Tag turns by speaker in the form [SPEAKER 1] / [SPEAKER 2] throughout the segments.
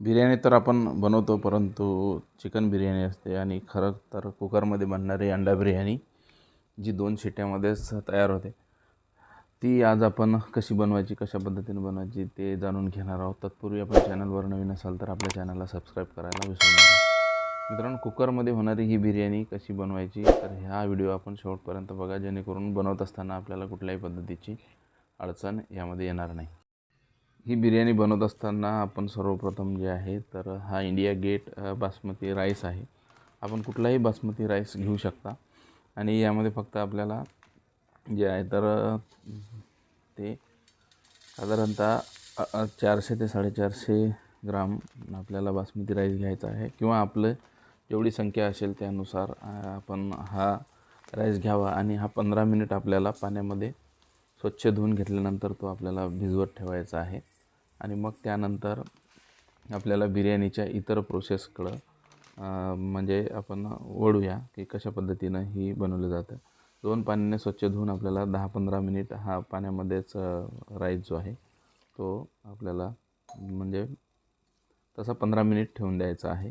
[SPEAKER 1] बिर्याणी तर आपण बनवतो परंतु चिकन बिर्याणी असते आणि खरं तर कुकरमध्ये बनणारी अंडा बिर्याणी जी दोन शिट्ट्यामध्येच तयार होते. ती आज आपण कशी बनवायची कशा पद्धतीने बनवायची ते जाणून घेणार आहोत. तत्पूर्वी आपण चॅनलवर नवीन असाल तर आपल्या चॅनलला सबस्क्राईब करायला विसरू नका. मित्रांनो कुकरमध्ये होणारी ही बिर्याणी कशी बनवायची तर ह्या व्हिडिओ आपण शेवटपर्यंत बघा जेणेकरून बनवत असताना आपल्याला कुठल्याही पद्धतीची अडचण यामध्ये येणार नाही. ही बिर्याणी बनवत असताना आपण सर्वप्रथम जे आहे तर हा इंडिया गेट बासमती राईस आहे. आपण कुठलाही बासमती राईस घेऊ शकता. आणि यामध्ये फक्त आपल्याला जे आहे तर ते साधारणतः चारशे ते साडेचारशे ग्राम आपल्याला बासमती राईस घ्यायचा आहे. किंवा आपलं जेवढी संख्या असेल त्यानुसार आपण हा राईस घ्यावा आणि हा पंधरा मिनिट आपल्याला पाण्यामध्ये स्वच्छ धुवून घेतल्यानंतर तो आपल्याला भिजवत ठेवायचा आहे. आणि मग त्यानंतर आपल्याला बिर्याणीच्या इतर प्रोसेसकडं म्हणजे आपण ओढूया की कशा पद्धतीनं ही बनवलं जातं. दोन पाण्याने स्वच्छ धुवून आपल्याला दहा पंधरा मिनिट हा पाण्यामध्येच राईस जो आहे तो आपल्याला म्हणजे तसा पंधरा मिनिट ठेवून द्यायचा आहे.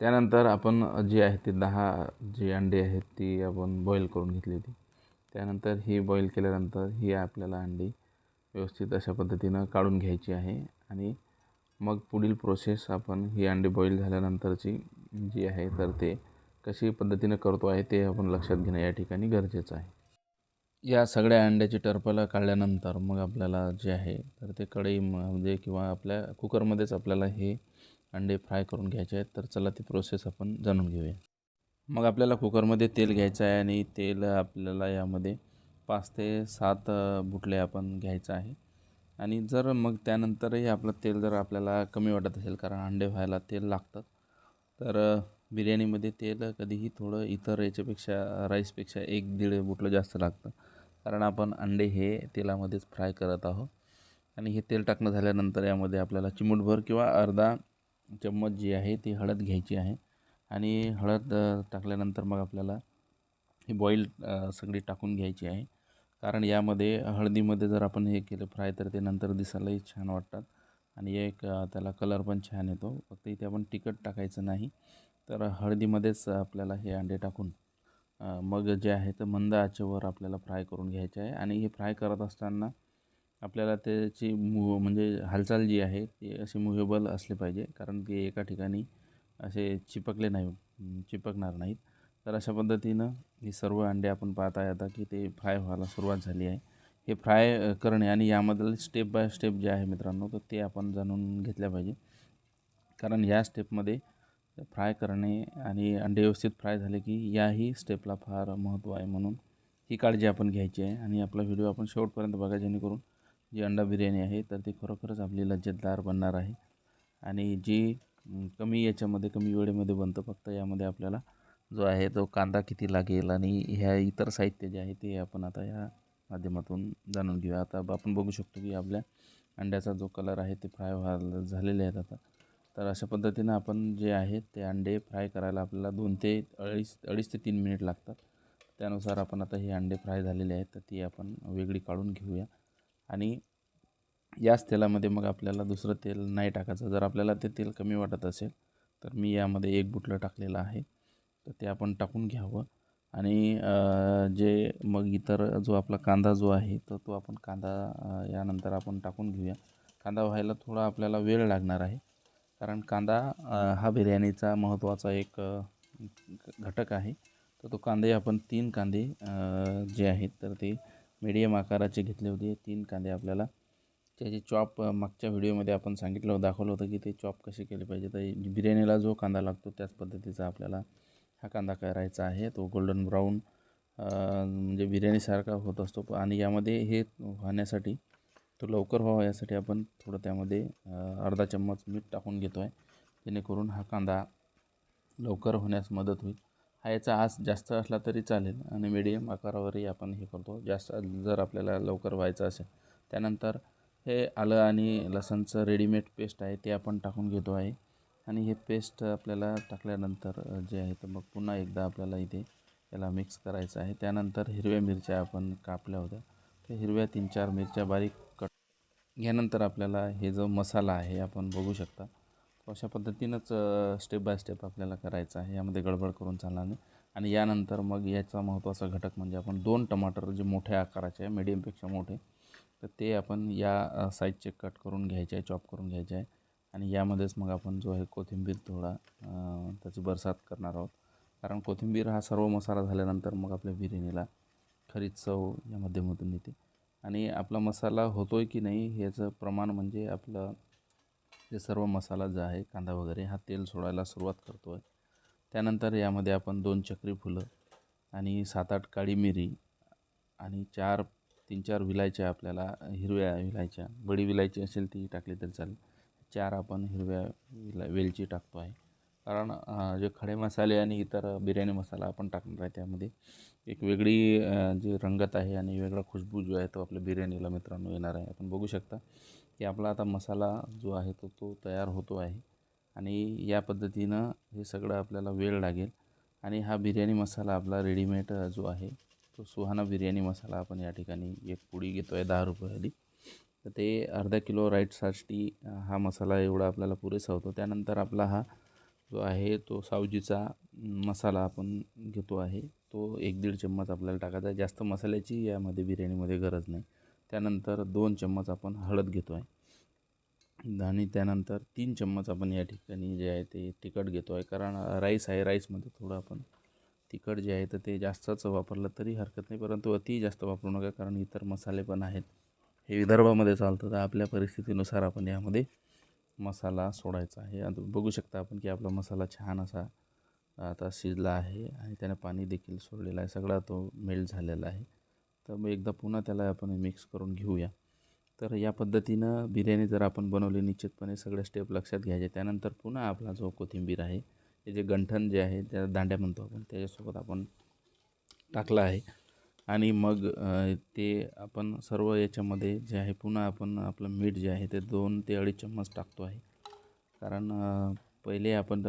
[SPEAKER 1] त्यानंतर आपण जी आहे ती दहा जी अंडी आहेत ती आपण बॉईल करून घेतली होती त्यानंतर ही बॉईल केल्यानंतर ही आपल्याला अंडी व्यवस्थित अशा पद्धतीनं काढून घ्यायची आहे. आणि मग पुढील प्रोसेस आपण ही अंडी बॉईल झाल्यानंतरची जी आहे तर ते कशी पद्धतीनं करतो आहे ते आपण लक्षात घेणं या ठिकाणी गरजेचं आहे. या सगळ्या अंड्याची टरफलं काढल्यानंतर मग आपल्याला जे आहे तर ते कढईमध्ये म्हणजे किंवा आपल्या कुकरमध्येच आपल्याला हे अंडे फ्राय करून घ्यायचे आहेत. तर चला ती प्रोसेस आपण जाणून घेऊया. मग आपल्याला कुकरमध्ये तेल घ्यायचं आहे आणि तेल आपल्याला यामध्ये पाच ते सात बुटले आपण घ्यायचं आहे. आणि जर मग त्यानंतरही आपलं तेल जर आपल्याला कमी वाटत असेल कारण अंडे व्हायला तेल लागतं तर बिर्याणीमध्ये तेल कधीही थोडं इतर याच्यापेक्षा राईसपेक्षा एक दीड बुटलं जास्त लागतं. कारण आपण अंडे हे तेलामध्येच फ्राय करत आहोत. आणि हे तेल टाकणं झाल्यानंतर यामध्ये आपल्याला चिमूटभर किंवा अर्धा चम्मच जी आहे ती हळद घ्यायची आहे. आणि हळद टाकल्यानंतर मग आपल्याला ही बॉईल सगळी टाकून घ्यायची आहे. कारण यामध्ये हळदीमध्ये जर आपण हे केलं फ्राय तर ते नंतर दिसायलाही छान वाटतात. आणि एक त्याला कलर पण छान येतो. फक्त इथे आपण तिखट टाकायचं नाही. तर हळदीमध्येच आपल्याला हे अंडे टाकून मग जे आहे तर मंद आचेवर आपल्याला फ्राय करून घ्यायचे आहे. आणि हे फ्राय करत असताना आपल्याला त्याची मु म्हणजे हालचाल जी आहे ती अशी मुव्हेबल असली पाहिजे. कारण ती एका ठिकाणी असे चिपकले नाही चिपकणार नाहीत. तर अशा पद्धतीनं हे सर्व अंडे आपण पाहत आहे आता की ते फ्राय व्हायला सुरुवात झाली आहे. हे फ्राय करणे आणि यामधील स्टेप बाय स्टेप जे आहे मित्रांनो तर ते आपण जाणून घेतल्या पाहिजे. कारण या स्टेपमध्ये फ्राय करणे आणि अंडे व्यवस्थित फ्राय झाले की याही स्टेपला फार महत्त्व आहे म्हणून ही काळजी आपण घ्यायची आहे आणि आपला व्हिडिओ आपण शेवटपर्यंत बघा जेणेकरून जी अंडा बिर्याणी आहे तर ती खरोखरच आपली लज्जतदार बनणार आहे. आणि जी कमी याच्यामध्ये कमी वेळेमध्ये बनतं फक्त. यामध्ये आपल्याला जो आहे तो कांदा किती लागेल आणि ह्या इतर साहित्य जे आहे ते आपण आता या माध्यमातून जाणून घेऊया. आता आपण बघू शकतो की आपल्या अंड्याचा जो कलर आहे ते फ्राय व्हायला झालेले आहेत आता. तर अशा पद्धतीनं आपण जे आहे ते अंडे फ्राय करायला आपल्याला दोन ते अडीच अडीच ते तीन मिनिट लागतात. त्यानुसार आपण आता हे अंडे फ्राय झालेले आहेत तर ती आपण वेगळी काढून घेऊया. आणि याच तेलामध्ये मग आपल्याला दुसरं तेल नाही टाकायचं. जर आपल्याला ते तेल कमी वाटत असेल तर मी यामध्ये एक बुटलं टाकलेलं आहे. तर ते आपण टाकून घ्यावं. आणि जे मग इतर जो आपला कांदा जो आहे तर तो आपण कांदा यानंतर आपण टाकून घेऊया. कांदा व्हायला थोडा आपल्याला वेळ लागणार आहे. कारण कांदा हा बिर्याणीचा महत्त्वाचा एक घटक आहे. तर तो कांदे आपण तीन कांदे जे आहेत तर ते मीडियम आकाराचे घेतले होते. तीन कांदे आपल्याला त्याचे चॉप मागच्या व्हिडिओमध्ये आपण सांगितलं होतं दाखवलं होतं की ते चॉप कसे केले पाहिजे. तर बिर्याणीला जो कांदा लागतो त्याच पद्धतीचा आपल्याला हा कांदा करायचा आहे. तो गोल्डन ब्राऊन म्हणजे बिर्याणीसारखा होत असतो. आणि यामध्ये हे होण्यासाठी तो लवकर व्हावा यासाठी आपण थोडं त्यामध्ये अर्धा चम्मच मीठ टाकून घेतो आहे जेणेकरून हा कांदा लवकर होण्यास मदत होईल. हा याचा आस जास्त असला तरी चालेल आणि मीडियम आकारावरही आपण हे करतो. जास्त जर आपल्याला लवकर व्हायचं असेल त्यानंतर हे आलं आणि लसणचं रेडीमेड पेस्ट आहे ते आपण टाकून घेतो आहे. आणि हे पेस्ट आपल्याला टाकल्यानंतर जे आहे तर मग पुन्हा एकदा आपल्याला इथे याला मिक्स करायचं आहे. त्यानंतर हिरव्या मिरच्या आपण कापल्या होत्या. त्या हिरव्या तीन चार मिरच्या बारीक कट यानंतर आपल्याला हे जो मसाला आहे आपण बघू शकता. अशा पद्धतीनंच स्टेप बाय स्टेप आपल्याला करायचा आहे. यामध्ये गडबड करून चालणार नाही. आणि यानंतर मग याचा महत्त्वाचा घटक म्हणजे आपण दोन टमाटर जे मोठ्या आकाराचे आहे मिडियमपेक्षा मोठे तर ते आपण या साईजचे कट करून घ्यायचे आहे चॉप करून घ्यायचे आहे. आणि यामध्येच मग आपण जो आहे कोथिंबीर थोडा त्याची बरसात करणार आहोत. कारण कोथिंबीर हा सर्व मसाला झाल्यानंतर मग आपल्या बिर्याणीला खरी चव या माध्यमातून येते. आणि आपला मसाला होतो आहे की नाही ह्याचं प्रमाण म्हणजे आपलं जे सर्व मसाला जो आहे कांदा वगैरे हा तेल सोडायला सुरुवात करतो आहे त्यानंतर यामध्ये आपण दोन चक्री फुलं आणि सात आठ काळी मिरी आणि चार तीन चार विलायच्या आपल्याला हिरव्या विलायच्या बडी विलायची असेल ती टाकली तरी चालेल. चार आपण हिरव्या विला वेलची टाकतो आहे. कारण जे खडे मसाले आणि इतर बिर्याणी मसाला आपण टाकणार आहे त्यामध्ये एक वेगळी जी रंगत आहे आणि वेगळा खुशबू जो आहे तो आपल्या बिर्याणीला मित्रांनो येणार आहे. आपण बघू शकता की आपला आता मसाला जो आहे तो तो तयार होतो आहे आणि या पद्धतीनं हे सगळं आपल्याला वेळ लागेल आणि हा बिर्याणी मसाला आपला रेडीमेड जो आहे तो सुहाना बिर्याणी मसाला आपण या ठिकाणी एक पुडी घेतो आहे दहा रुपयाली तर ते अर्धा किलो राईट साष्टी हा मसाला एवढा आपल्याला पुरेसा होतो. त्यानंतर आपला हा जो आहे तो सावजीचा मसाला आपण घेतो आहे. तो एक दीड चम्मच आपल्याला टाकायचा आहे. जास्त मसाल्याची यामध्ये बिर्याणीमध्ये गरज नाही. त्यानंतर दोन चम्मच आपण हळद घेतो आहे. आणि त्यानंतर तीन चम्मच आपण या ठिकाणी जे आहे ते तिखट घेतो आहे. कारण राईस आहे राईसमध्ये थोडं आपण तिखट जे आहे तर ते जास्तच वापरलं तरी हरकत नाही. परंतु अति जास्त वापरू नका कारण इतर मसाले पण आहेत. हे विदर्भामध्ये चालतं तर आपल्या परिस्थितीनुसार आपण यामध्ये मसाला सोडायचा आहे. आता बघू शकता आपण की आपला मसाला छान असा आता शिजला आहे आणि त्याने पाणी देखील सोडलेलं आहे. सगळा तो मेल्ट झालेला आहे. तर मग एकदा पुन्हा त्याला आपण मिक्स करून घेऊया. तर या पद्धतीनं बिर्याणी जर आपण बनवली निश्चितपणे सगळ्या स्टेप लक्षात घ्यायचे. त्यानंतर पुन्हा आपला जो कोथिंबीर आहे हे जे गंठन जे आहे त्या दांड्या म्हणतो आपण त्याच्यासोबत आपण टाकला आहे. आणि मग ते आपण सर्व याच्यामध्ये जे आहे पुन्हा आपण आपलं मीठ जे आहे ते दोन ते अडीच चम्मच टाकतो आहे. कारण पहिले आपण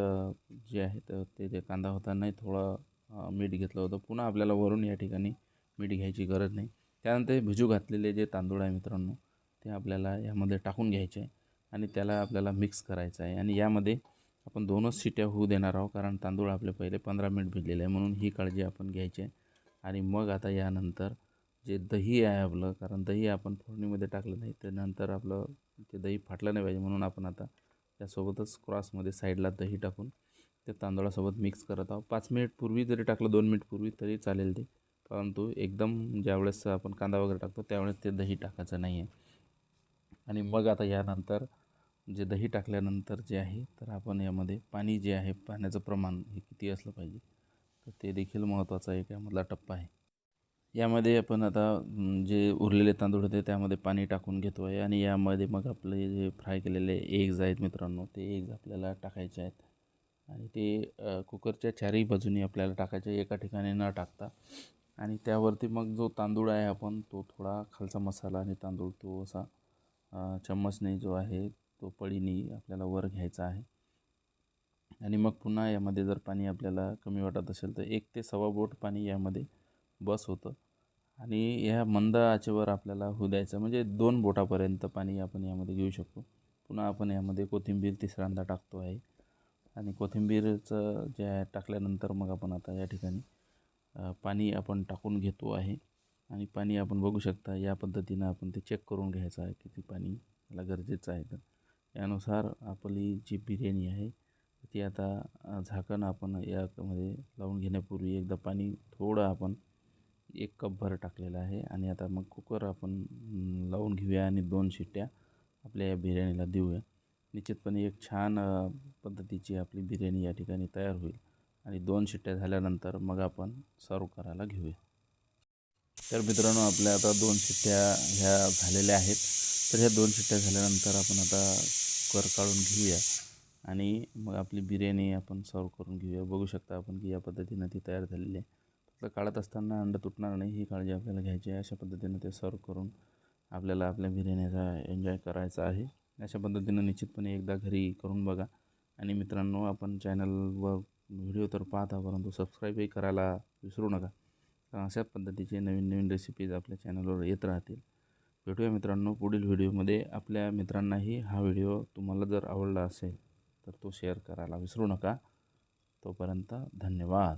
[SPEAKER 1] जे आहे तर ते जे कांदा होता नाही थोडं मीठ घेतलं होतं. पुन्हा आपल्याला वरून या ठिकाणी मीठ घ्यायची गरज नाही. त्यानंतर भिजू घातलेले जे तांदूळ आहे मित्रांनो ते आपल्याला यामध्ये टाकून घ्यायचे आहे. आणि त्याला आपल्याला मिक्स करायचं आहे. आणि यामध्ये आपण दोनच शिट्या होऊ देणार आहोत कारण तांदूळ आपले पहिले पंधरा मिनिट भिजलेले आहे म्हणून ही काळजी आपण घ्यायची आहे. आणि मग आता यानंतर जे दही आहे आपलं कारण दही आपण फोडणीमध्ये टाकलं नाही त्यानंतर आपलं ते दही फाटलं नाही पाहिजे म्हणून आपण आता त्यासोबतच क्रॉसमध्ये साईडला दही टाकून ते तांदळासोबत मिक्स करत आहोत. पाच मिनिट पूर्वी जरी टाकलं दोन मिनिट पूर्वी तरी चालेल ते परंतु एकदम ज्यावेळेस आपण कांदा वगैरे टाकतो त्यावेळेस ते दही टाकायचं नाही आहे. आणि मग आता यानंतर जे दही टाकल्यानंतर जे आहे तर आपण यामध्ये पाणी जे आहे पाण्याचं प्रमाण हे किती असलं पाहिजे तर ते देखील महत्त्वाचा एक यामधला टप्पा आहे. यामध्ये आपण आता जे उरलेले तांदूळ होते त्यामध्ये पाणी टाकून घेतो आहे आणि यामध्ये मग आपले जे फ्राय केलेले एग्ज आहेत मित्रांनो ते एग्ज आपल्याला टाकायचे आहेत. आणि ते कुकरच्या चारही बाजूनी आपल्याला टाकायचे एका ठिकाणी न टाकता. आणि त्यावरती मग जो तांदूळ आहे आपण तो थोडा खालचा मसाला आणि तांदूळ तो असा चम्मचने जो आहे तो पळीने आपल्याला वर घ्यायचा आहे. आणि मग पुन्हा यामध्ये जर पाणी आपल्याला कमी वाटत असेल तर एक ते सव्वा बोट पाणी यामध्ये बस होतं. आणि ह्या मंद आचेवर आपल्याला होऊ द्यायचं म्हणजे दोन बोटापर्यंत पाणी आपण यामध्ये घेऊ शकतो. पुन्हा आपण यामध्ये कोथिंबीर तिसऱ्यांदा टाकतो आहे. आणि कोथिंबीरचं जे आहे टाकल्यानंतर मग आपण आता या ठिकाणी पाणी आपण टाकून घेतो आहे. आणि पाणी आपण बघू शकता या पद्धतीनं आपण ते चेक करून घ्यायचं आहे किती पाणी याला गरजेचं आहे तर यानुसार आपली जी बिर्याणी आहे ती आता झाकण आपण यामध्ये लावून घेण्यापूर्वी एकदा पाणी थोडं आपण एक कपभर टाकलेलं आहे आणि आता मग कुकर आपण लावून घेऊया आणि दोन शिट्ट्या आपल्या या बिर्याणीला देऊया. निश्चितपणे एक छान पद्धतीची आपली बिर्याणी या ठिकाणी तयार होईल आणि दोन शिट्ट्या झाल्यानंतर मग आपण सर्व करायला घेऊया. तर मित्रांनो आपल्या आता दोन शिट्ट्या ह्या झालेल्या आहेत. तर ह्या दोन शिट्ट्या झाल्यानंतर आपण आता कुकर काढून घेऊया आणि मग आपली बिर्याणी आपण सर्व करून घेऊया. बघू शकता आपण की या पद्धतीनं ती तयार झालेली आहे. फक्त काढत असताना अंड तुटणार नाही. ही काळजी आपल्याला घ्यायची आहे. अशा पद्धतीनं ते सर्व करून आपल्याला आपल्या बिर्याणीचा एन्जॉय करायचा आहे. अशा पद्धतीनं निश्चितपणे एकदा घरी करून बघा. आणि मित्रांनो आपण चॅनलवर व्हिडिओ तर पाहता परंतु सबस्क्राईबही करायला विसरू नका. तर अशा पद्धतीचे नवीन नवीन रेसिपीज आपल्या चॅनलवर येत राहतील. भेटूया मित्रांनो पुढील व्हिडिओमध्ये आपल्या मित्रांनाही हा व्हिडिओ तुम्हाला जर आवडला असेल तर तो शेअर करायला विसरू नका. तोपर्यंत धन्यवाद.